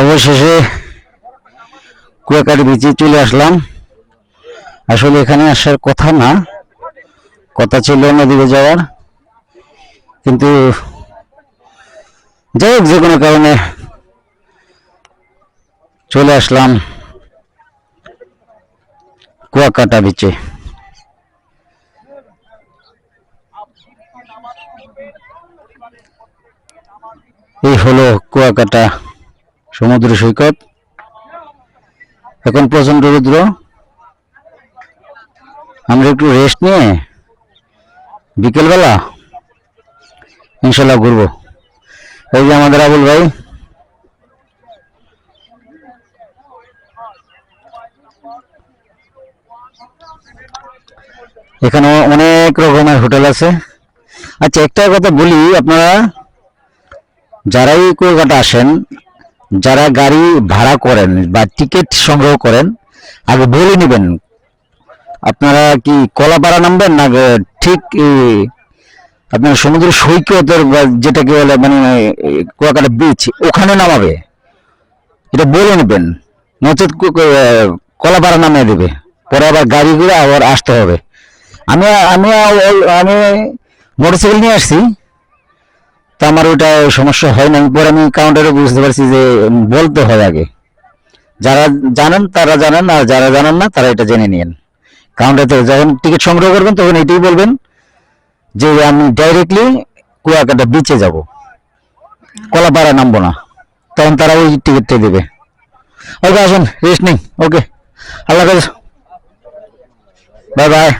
অবশেষে কুয়াকাটি বিচে চলে আসলাম। আসলে এখানে আসার কথা না, কথা ছিল নদীতে যাওয়ার। কিন্তু যাই হোক, যে কোনো কারণে চলে আসলাম কুয়াকাটা বিচে এই হলো কুয়াকাটা। সমুদ্র সৈকত। এখন প্রচণ্ড রুদ্র। আমরা একটু রেস্ট নিয়ে বিকেলবেলা ইনশাল্লাহ ঘুরবো। এই যে আমাদের আবুল ভাই। এখানে অনেক রকমের হোটেল আছে। আচ্ছা একটা কথা বলি আপনারা, যারাই কুয়াকাটা আসেন যারা গাড়ি ভাড়া করেন বা টিকিট সংগ্রহ করেন, আগে বলে নেবেন। আপনারা কি কলাপাড়া নামবেন না ঠিক আপনার সমুদ্র সৈকতের যেটাকে বলে মানে কুয়াকাটা বিচ ওখানে নামাবে। এটা বলে নেবেন। নচেত কলাপাড়া নামিয়ে দেবে। পরে আবার গাড়ি ঘুরে আবার আসতে হবে। আমি আমি আমি মোটরসাইকেল নিয়ে আসছি। তো আমার ওটা সমস্যা হয় না পরে আমি কাউন্টারে বুঝতে পারছি যে বলতে হয় আগে। যারা জানেন, তারা জানেন, আর যারা জানেন না, তারা এটা জেনে নিন কাউন্টারে যখন টিকিট সংগ্রহ করবেন, তখন এটাই বলবেন যে, আমি ডাইরেক্টলি কুয়াকাটা বিচে যাব। কলাপাড়া নামবো না। তখন তারা ওই টিকিটটাই দেবে। ওকে, আসুন রেস্ট নেই ওকে। আল্লাহ বাই বাই